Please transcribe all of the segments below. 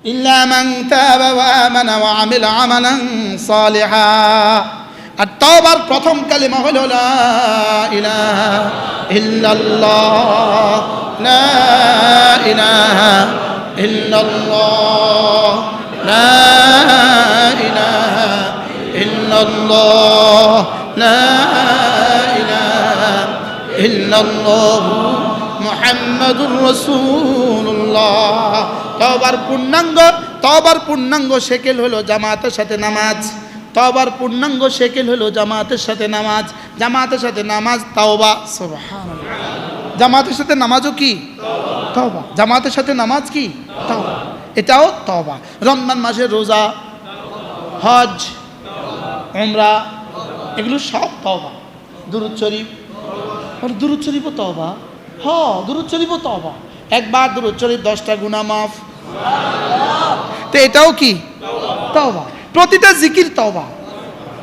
إلا من تاب وآمن وعمل عملا صالحا আর তওবার প্রথম কালিমা হলো লা ইলাহা ইল্লাল্লাহ লা ইলাহা ইল্লাল্লাহ লা ইলাহা ইল্লাল্লাহ লা ইলাহা ইল্লাল্লাহ মুহাম্মাদুর রাসূলুল্লাহ। তওবার পূর্ণাঙ্গ তওবার পূর্ণাঙ্গ সেকেল হলো জামাতের সাথে নামাজ। তওবার পূর্ণাঙ্গ শেকেল হলো জামাতের সাথে নামাজ। জামাতের সাথে নামাজ, তাওবা জামাতের সাথে নামাজও কি? তওবা। জামাতের সাথে নামাজ কি? তওবা। এটাও তওবা। রমজান মাসের রোজা, হজ, উমরা, এগুলো সব তওবা। দুরুদ শরীফ। আর শরীফও তওবা। হ দুরুদ শরীফও তওবা একবার দুরুদ শরীফ দশটা গুনাহ মাফ। তো এটাও কি? তওবা। প্রতিটা জিকির তওবা।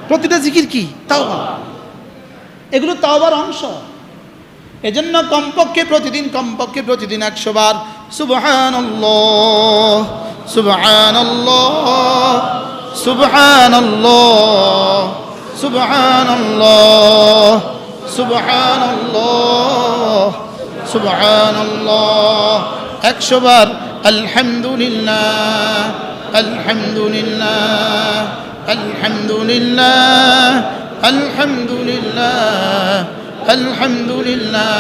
প্রতিটা জিকির কি? তওবা। এগুলো তওবার অংশ। এজন্য কমপক্ষে প্রতিদিন কমপক্ষে প্রতিদিন একশো বার সুবহানাল্লাহ সুবহানাল্লাহ সুবহানাল্লাহ সুবহানাল্লাহ। সুবহানাল্লাহ একশো বার আলহামদুলিল্লাহ আলহামদুলিল্লাহ আলহামদুলিল্লাহ আলহামদুলিল্লাহ আলহামদুলিল্লাহ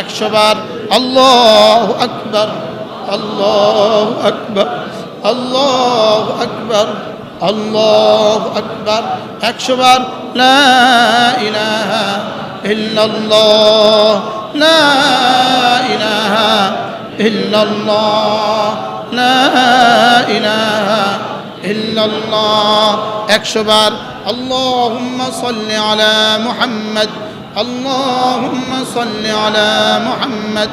একশো বার আল্লাহ আকবর আল্লাহ আকবর আল্লাহ আকবর আল্লাহ আকবর একশো বার লা ইলাহা ইল্লাল্লাহ لا إله إلا الله. لا إله إلا الله. أكشبار اللهم صل على محمد اللهم صل على محمد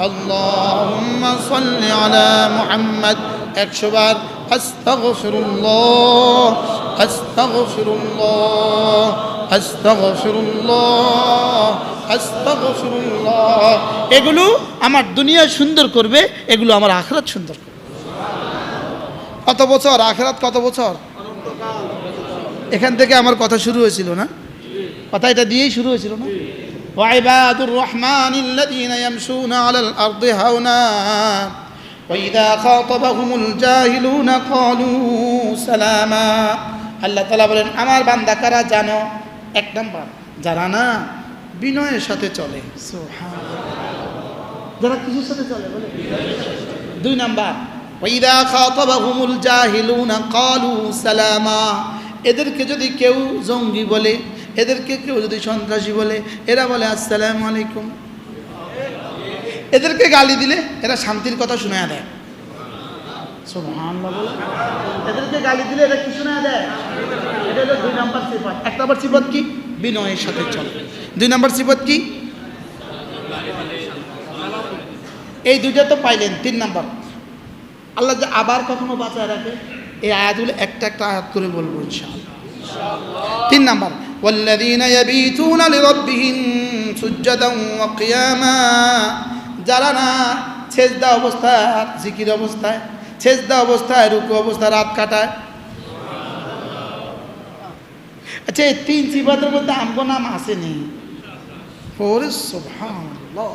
اللهم صل على محمد أكشبار আলা মুহাম্মদ একশো বার আস্তাগফিরুল্লাহ আস্তাগফিরুল্লাহ আস্তাগফিরুল্লাহ আস্তাগফিরুল্লাহ এগুলো আমার দুনিয়া সুন্দর করবে এগুলো আমার আখরাত সুন্দর করবে কত বছর আখরাত কত বছর এখান থেকে আমার কথা শুরু হয়েছিল না কথা এটা দিয়েই শুরু হয়েছিল না وعباد الرحمن الذين يمشون على الأرض هونا وإذا خاطبهم الجاهلون قالوا سلاما আল্লাহ তালা বলেন আমার বান্দা কারা জানো এক নাম্বার যারা না বিনয়ের সাথে চলে যারা কিছুর সাথে চলে বলে দুই নাম্বার ওইদা খাতাবাহুমুল জাহিলুনা কালু সালামা এদেরকে যদি কেউ জঙ্গি বলে এদেরকে কেউ যদি সন্ত্রাসী বলে এরা বলে আসসালামু আলাইকুম এদেরকে গালি দিলে এরা শান্তির কথা শুনে দেয় সুবহানাল্লাহ বলে এদেরকে গালি দিলে এরা কি শুনে দেয় এটা হলো দুই নাম্বার সিফত এক নাম্বার সিফত কি বিনয়ের সাথে চলে দুই নাম্বার সিফত কি এই দুইটা তো পাইলেন তিন নাম্বার আল্লাহ যে আবার কখনো বাঁচায় রাখে এই আয়াতগুলো একটা একটা আয়াত করে বলবো ইনশাআল্লাহ তিন নাম্বার والذين يبيتون لربهم سجدا وقياما যারা না ছেজদা অবস্থায় জিকির অবস্থায় ছেজদা অবস্থায় রুকু অবস্থায় রাত কাটায় আচ্ছা এই তিন সিফাতের মধ্যে আমগো নাম আসেনি ওরে সুবহানাল্লাহ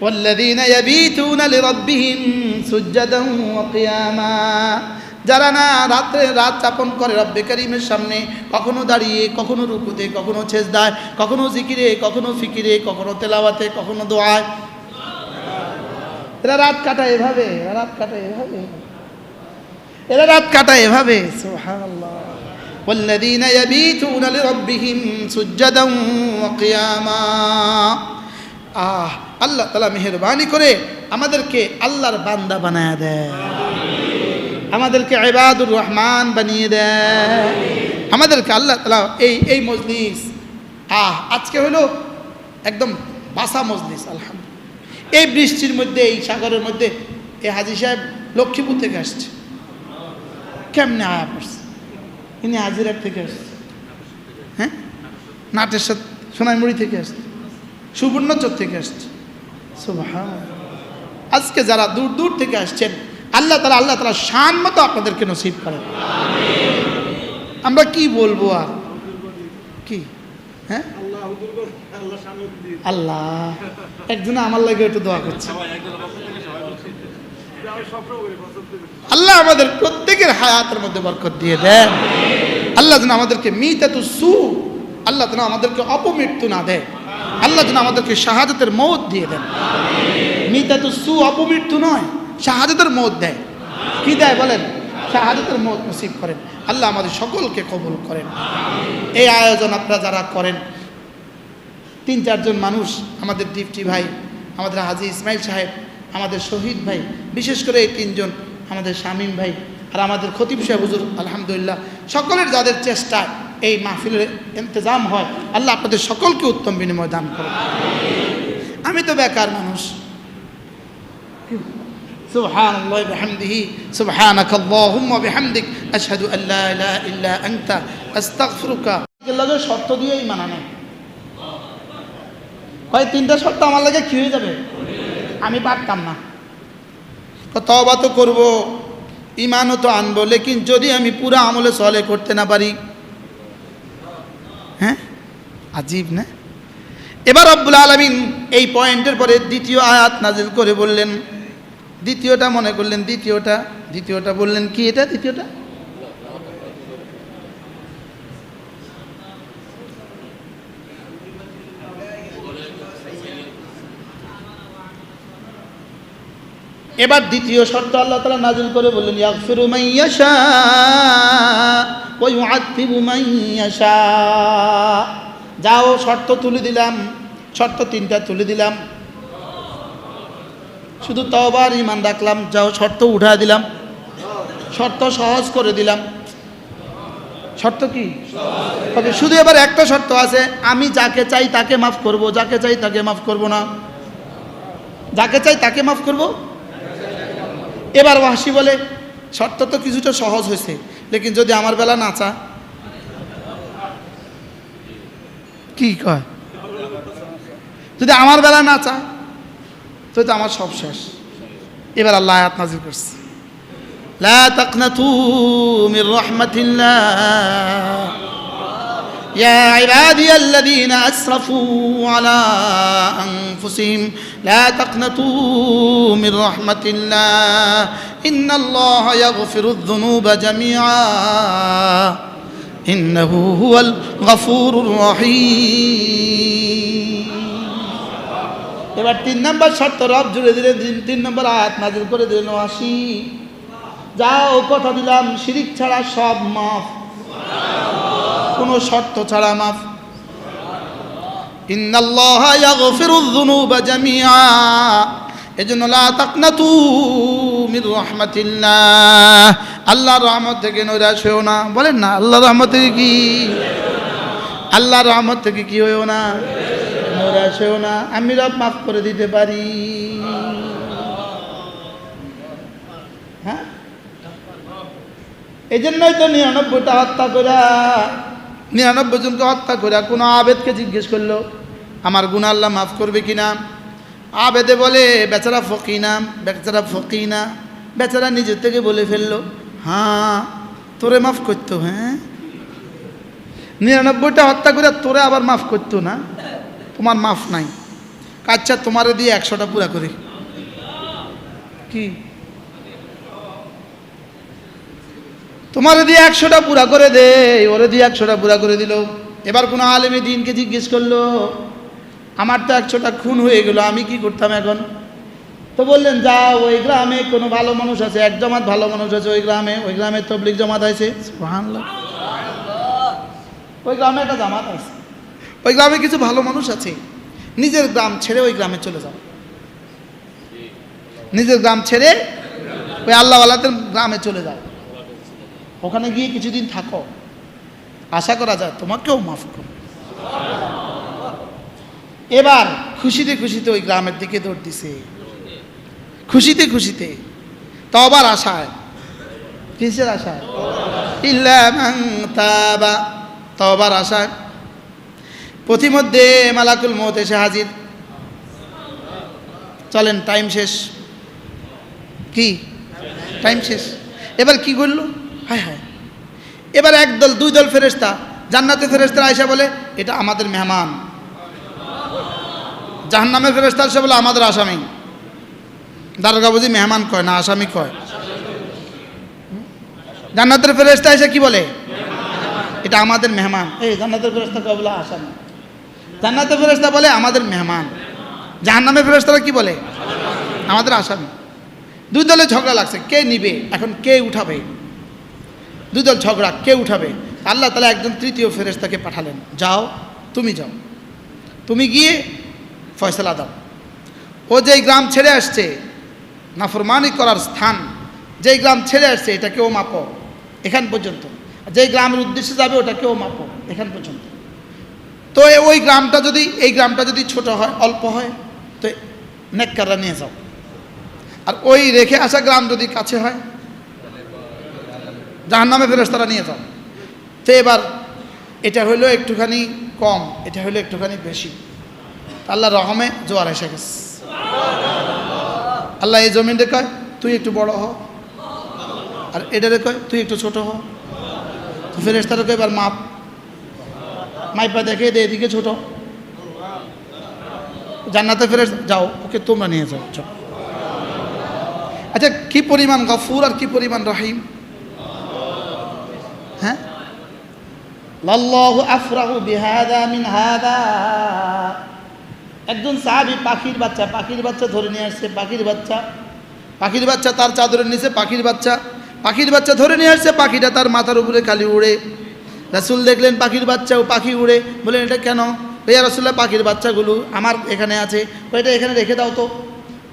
والذين يبيتون لربهم سجدا وقياما যারা না রাত্রে রাত যাপন করে রব্বে করিমের সামনে কখনো দাঁড়িয়ে কখনো রুকুতে কখনো ছেজদায় কখনো জিকিরে কখনো ফিকিরে কখনো তেলাওয়াতে কখনো দোয়ায় এরা রাত কাটায় এভাবে এরা রাত কাটায় এভাবে এরা রাত কাটায় এভাবে সুবহানাল্লাহ والذين يبيتون لربهم سجدا وقياما আহ আল্লাহ তালা মেহরবানি করে আমাদেরকে আল্লাহর বান্দা বানায় দেয় আমাদেরকে ইবাদুর রহমান বানিয়ে দেয় আমাদেরকে আল্লাহ তালা এই এই মজলিস আহ আজকে হলো একদম বাসা মজলিস, আলহামদুলিল্লাহ। এই বৃষ্টির মধ্যে, এই সাগরের মধ্যে, এই হাজি সাহেব লক্ষ্মীপুর থেকে আসছে। কেমনে আয়া পড়ছে? ইনি হাজিরার থেকে আসছে। হ্যাঁ? নাটের সাথে সোনাইমুড়ি থেকে আসছে। সুবর্ণচর থেকে আসছে। আজকে যারা দূর দূর থেকে আসছেন আল্লাহ তালা আল্লাহ তালা শান মতো আপনাদেরকে নসিব করেন। আমরা কি বলব আর? কি? হ্যাঁ? আল্লাহ। একজনে আমার লাগে একটু দোয়া করছে। আল্লাহ আমাদের প্রত্যেকের হায়াতের মধ্যে বরকত দিয়ে দেন। আল্লাহ যেন আমাদেরকে মিতাতু সু, আল্লাহ যেন আমাদেরকে অপমৃত্যু না দেয়। আল্লাহ যেন আমাদেরকে শাহাদতের মৌত দিয়ে দেন। মিতাতু সু অপমৃত্যু নয়। শাহাদতের মৌত দেয়। কি দেয় বলেন? শাহাদতের মৌত নসিব করেন। আল্লাহ আমাদের সকলকে কবুল করেন। এই আয়োজন আপনারা যারা করেন, তিন চারজন মানুষ, আমাদের দীপ্তি ভাই, আমাদের হাজি ইসমাইল সাহেব, আমাদের শহীদ ভাই, বিশেষ করে এই তিনজন, আমাদের শামীম ভাই আর আমাদের খতিব সাহেব, হুজুর, আলহামদুলিল্লাহ, সকলের যাদের চেষ্টায় এই মাহফিলের ইন্তজাম হয়, আল্লাহ আপনাদের সকলকে উত্তম বিনিময় দান করুন আমি তো বেকার মানুষ। سبحان الله بحمده سبحانك اللهم وبحمدك أشهد أن لا إله إلا أنت أستغفرك লাগে শর্ত দিয়েই মানা নেই হয় তিনটা শর্ত আমার লাগে কি হয়ে যাবে আমি পারতাম না তো তবা তো করবো ইমানও তো আনবো লেকিন যদি আমি পুরো আমলে সলে করতে না পারি হ্যাঁ আজীব না এবার আব্বুল আলমিন এই পয়েন্টের পরে দ্বিতীয় আয়াত নাজিল করে বললেন দ্বিতীয়টা মনে করলেন, দ্বিতীয়টা দ্বিতীয়টা বললেন কি এটা, দ্বিতীয়টা? এবার দ্বিতীয় শর্ত আল্লাহ তালা নাজিল করে বললেন, ইয়াগফিরু মাইয়াশা ওই মুআদ্দিবু মাইয়াশা যাও, শর্ত তুলে দিলাম, শর্ত তিনটা তুলে দিলাম। শুধু তবার ইমান রাখলাম যাও শর্ত উঠা দিলাম। শর্ত সহজ করে দিলাম। শর্ত কি? তবে শুধু এবার একটা শর্ত আছে, আমি যাকে চাই তাকে মাফ করব, যাকে চাই তাকে মাফ করব না। যাকে চাই তাকে মাফ করব? এবার ওয়াসি বলে, শর্ত তো কিছুটা সহজ হয়েছে, লেকিন যদি আমার বেলা নাচা কি কয়? যদি আমার বেলা না চায় তো তো আমার সব শেষ এবার আল্লাহ আয়াত নাজির করছে لا تقنطوا من رحمة الله يا عبادي الذين أسرفوا على أنفسهم لا تقنطوا من رحمة الله إن الله يغفر الذنوب جميعا إنه هو الغفور الرحيم এবার তিন নম্বর শর্ত, রব জুড়ে দিলেন, তিন- নম্বর আয়াত নাজিল করে দিলেন আসি যাও, কথা দিলাম, শিরিক ছাড়া সব মাফ। কোনো শর্ত ছাড়া মাফ। এজন্য আল্লাহর রহমত থেকে নৈরাশ হয়েও না। বলেন না, আল্লাহর রহমত থেকে কি? আল্লাহর রহমত থেকে কি হয়েও না? হয়েও না, আমি রব মাফ করে দিতে পারি। হ্যাঁ? এই জন্যই তো নিরানব্বইটা হত্যা করা। নিরানব্বই জনকে হত্যা করা, কোনো আবেদকে জিজ্ঞেস করল, আমার গুণ আল্লাহ মাফ করবে কি না? আবেদে বলে, বেচারা ফকি না, বেচারা ফকি না, বেচারা নিজের থেকে বলে ফেলল। হ্যাঁ তোরে মাফ করতো হ্যাঁ? নিরানব্বইটা হত্যা করে তোরে আবার মাফ করতো না? তোমার মাফ নাই। আচ্ছা তোমারে দিয়ে একশোটা পুরা করে। কি? তোমারে দিয়ে একশোটা পুরা করে দে, ওরে দিয়ে একশোটা পুরা করে দিল। এবার কোনো আলেমী দিনকে জিজ্ঞেস করল, আমার তো একশোটা খুন হয়ে গেল, আমি কি করতাম এখন? তো বললেন যা ওই গ্রামে কোনো ভালো মানুষ আছে, এক জমাত ভালো মানুষ আছে ওই গ্রামে ওই গ্রামে তবলিক জমাত আছে। ওই গ্রামে একটা জামাত আছে। ওই গ্রামে কিছু ভালো মানুষ আছে। নিজের গ্রাম ছেড়ে ওই গ্রামে চলে যাও। নিজের গ্রাম ছেড়ে ওই আল্লাহওয়ালাদের গ্রামে চলে যাও। ওখানে গিয়ে কিছুদিন থাকো। আশা করা যায় তোমাকেও মাফ করো। এবার খুশিতে খুশিতে ওই গ্রামের দিকে দৌড় দিছে। খুশিতে খুশিতে তবার আশায়। কিসের আশায়? ইল্লা তাবা। তবার আশায়। পথিমধ্যে মালাকুল মত এসে হাজির। চলেন টাইম শেষ। কি? টাইম শেষ। এবার কি করল হায় হায়। এবার এক দল, দুই দল ফেরেস্তা জান্নাতে ফেরেস্তারা আয়সা বলে, এটা আমাদের মেহমান। জাহান্নামের ফেরেস্তা এসে বলে, আমাদের আসামি। দারোগা বুঝি মেহমান কয় না আসামি কয়? জান্নাতের ফেরেস্তা এসে কি বলে? এটা আমাদের মেহমান। এই জান্নাতের ফেরেস্তা কয় বলে, আসামি। জান্নাতের ফেরেস্তা বলে আমাদের মেহমান। জাহান্নামের ফেরেস্তারা কি বলে? আমাদের আসামি। দুই দলে ঝগড়া লাগছে, কে নিবে, এখন কে উঠাবে? দুই দল ঝগড়া, কে উঠাবে? আল্লাহ তালা একজন তৃতীয় ফেরেস্তাকে পাঠালেন, যাও, তুমি যাও। তুমি গিয়ে ফয়সলা দাও। ও যেই গ্রাম ছেড়ে আসছে, নাফরমানি করার স্থান, যেই গ্রাম ছেড়ে আসছে, এটাকেও মাপো, এখান পর্যন্ত। যেই গ্রামের উদ্দেশ্যে যাবে, ওটাকেও মাপো, এখান পর্যন্ত। তো ওই গ্রামটা যদি, এই গ্রামটা যদি ছোট হয়, অল্প হয়, তো নেককাররা নিয়ে যাও। আর ওই রেখে আসা গ্রাম যদি কাছে হয় জাহান নামে ফেরস্তারা নিয়ে যাও। তো এবার এটা হইল একটুখানি কম, এটা হইল একটুখানি বেশি। আল্লাহ রহমে জোয়ার এসে গেছে। আল্লাহ এই জমিনটা কয়, তুই একটু বড় হ। আর এটারে কয়, তুই একটু ছোট হ। ফেরেস্তারা কয়, এবার মাপ মাইপা দেখে দে এদিকে ছোট। জান্নাতে ফেরে যাও, ওকে তোমরা নিয়ে যাও, চল। আচ্ছা কি পরিমাণ গফুর আর কি পরিমাণ রহিম? হ্যাঁ? লাল্লাহু আফরাহু বিহাদা মিন হাদা। একজন সাহাবি পাখির বাচ্চা পাখির বাচ্চা ধরে নিয়ে আসছে, পাখির বাচ্চা। পাখির বাচ্চা তার চাদরের নিচে, পাখির বাচ্চা। পাখির বাচ্চা ধরে নিয়ে আসছে, পাখিটা তার মাথার উপরে কালি উড়ে রাসুল দেখলেন পাখির বাচ্চা ও পাখি উড়ে। বললেন, এটা কেন? ভাইয়া রাসুল্লাহ পাখির বাচ্চাগুলো আমার এখানে আছে। এটা এখানে রেখে দাও তো।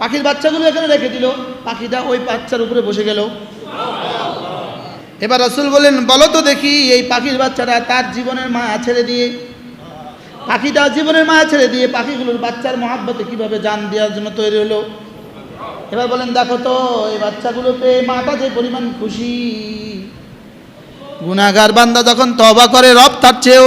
পাখির বাচ্চাগুলো এখানে রেখে দিল। পাখিটা ওই বাচ্চার উপরে বসে গেল। এবার রসুল বলেন বলো তো দেখি, এই পাখির বাচ্চাটা তার জীবনের মায়া ছেড়ে দিয়ে, পাখিটা জীবনের মায়া ছেড়ে দিয়ে পাখিগুলোর বাচ্চার মহাব্বতে কীভাবে জান দেওয়ার জন্য তৈরি হলো? এবার বলেন দেখো তো, এই বাচ্চাগুলো পেয়ে মাটা যে পরিমাণ খুশি গুনাগার বান্দা যখন তবা করে রব তার চেয়েও